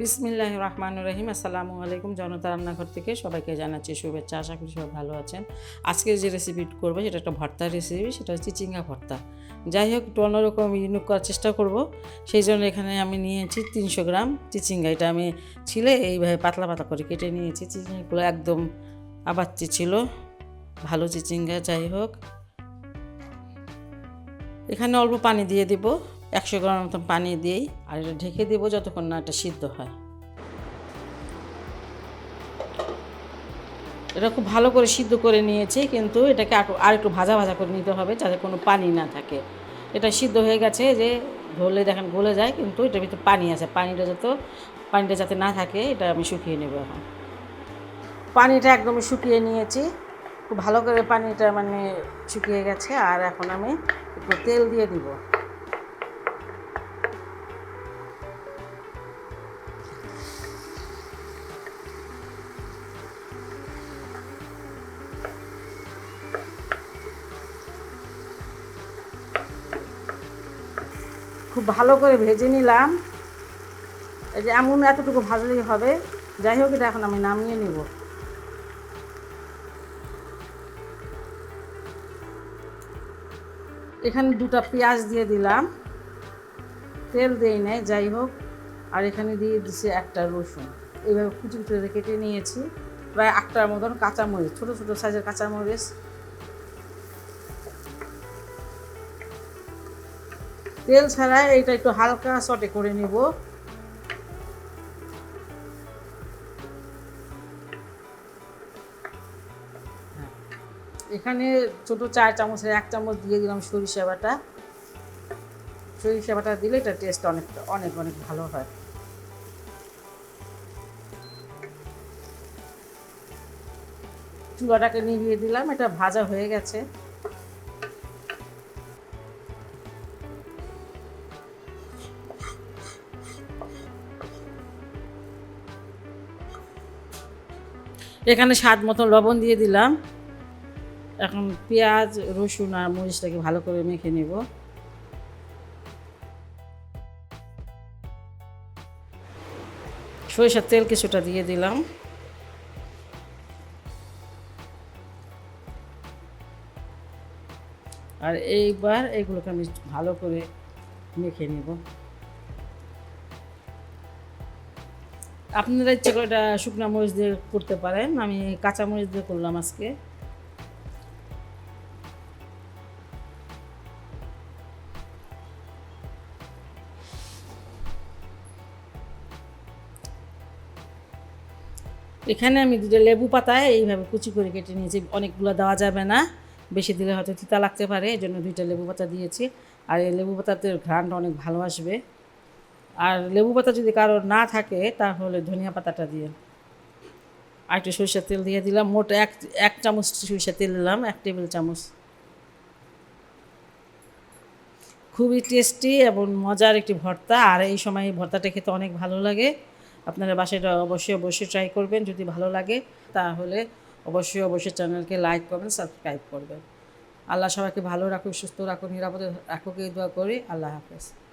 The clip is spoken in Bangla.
বিসমিল্লাহ রহমান রহিম আসসালামু আলাইকুম জনতা রান্নাঘর থেকে সবাইকে জানাচ্ছি শুভেচ্ছা। আশা করি সবাই ভালো আছেন। আজকে যে রেসিপি করব, সেটা একটা ভর্তার রেসিপি সেটা হচ্ছে চিচিঙ্গা ভর্তা। যাই হোক, একটু অন্যরকম ইউনিক করার চেষ্টা করব। সেই জন্য এখানে আমি নিয়েছি তিনশো গ্রাম চিচিঙ্গা। এটা আমি ছিলে এইভাবে পাতলা পাতলা করে কেটে নিয়েছি। চিচিঙ্গাগুলো একদম আবাচ্চি ছিল। ভালো চিচিঙ্গা, যাই হোক। এখানে অল্প পানি দিয়ে দিব। একশো গ্রাম মতন পানি দিয়েই আর এটা ঢেকে দেবো যতক্ষণ না এটা সিদ্ধ হয়। এটা খুব ভালো করে সিদ্ধ করে নিয়েছি, কিন্তু এটাকে আর- একটু ভাজা ভাজা করে নিতে হবে যাতে কোনো পানি না থাকে। এটা সিদ্ধ হয়ে গেছে যে ধরলে দেখেন গলে যায়, কিন্তু এটার ভিতরে পানি আছে। পানিটা যত পানিটা যাতে না থাকে, এটা আমি শুকিয়ে নেব এখন। পানিটা একদম শুকিয়ে নিয়েছি। খুব ভালো করে পানিটা মানে শুকিয়ে গেছে, আর এখন আমি একটু তেল দিয়ে দিব। খুব ভালো করে ভেজে নিলাম। এই যে এমন এতটুকু ভাজলেই হবে। যাই হোক, এটা এখন আমি নামিয়ে নিব। এখানে দুটো পেঁয়াজ দিয়ে দিলাম। তেল দেই নাই, যাই হোক। আর এখানে দিয়ে দিছি একটা রসুন। এইভাবে কুচি কুচি কেটে নিয়েছি। প্রায় আটটার মতন কাঁচামরিচ, ছোটো ছোটো সাইজের কাঁচামরিচ। তেল ছাড়া এটা একটু হালকা সটে করে নিব। এখানে ছোট চার চামচের এক চামচ দিয়ে দিলাম সরিষা বাটা। সরিষা বাটা দিলে এটা টেস্ট অনেক অনেক অনেক ভালো হয়। চুলাটাকে নিভিয়ে দিলাম, এটা ভাজা হয়ে গেছে। এখানে স্বাদ মতন লবণ দিয়ে দিলাম। এখন পেঁয়াজ, রসুন আর মরিচটাকে ভালো করে মেখে নেব। সরিষার তেল কিছুটা দিয়ে দিলাম। আর এইবার এগুলোকে আমি ভালো করে মেখে নেব। আপনারা ইচ্ছা করে এটা শুকনো মরিচ দিয়ে করতে পারেন। আমি কাঁচা মরিচ দিয়ে করলাম আজকে। এখানে আমি দুটো লেবু পাতায় এইভাবে কুচি করে কেটে নিয়েছি। অনেকগুলো দেওয়া যাবে না। বেশি দিলে হয়তো তিতা লাগতে পারে এই জন্য দুইটা লেবু পাতা দিয়েছি। আর এই লেবু পাতাতে ঘ্রাণটা অনেক ভালো আসবে। আর লেবু পাতা যদি কারোর না থাকে, তাহলে ধনিয়া পাতাটা দিয়ে। আর একটু সরিষার তেল দিয়ে দিলাম। মোট এক এক চামচ সরিষার তেল দিলাম, এক টেবিল চামচ। খুবই টেস্টি এবং মজার একটি ভর্তা। আর এই সময় এই ভর্তাটা খেতে অনেক ভালো লাগে। আপনারা বাসায় অবশ্যই অবশ্যই ট্রাই করবেন। যদি ভালো লাগে, তাহলে অবশ্যই অবশ্যই চ্যানেলকে লাইক করবেন সাবস্ক্রাইব করবেন। আল্লাহ সবাইকে ভালো রাখুক, সুস্থ রাখুক, নিরাপদে রাখুক, এই দোয়া করি। আল্লাহ হাফেজ।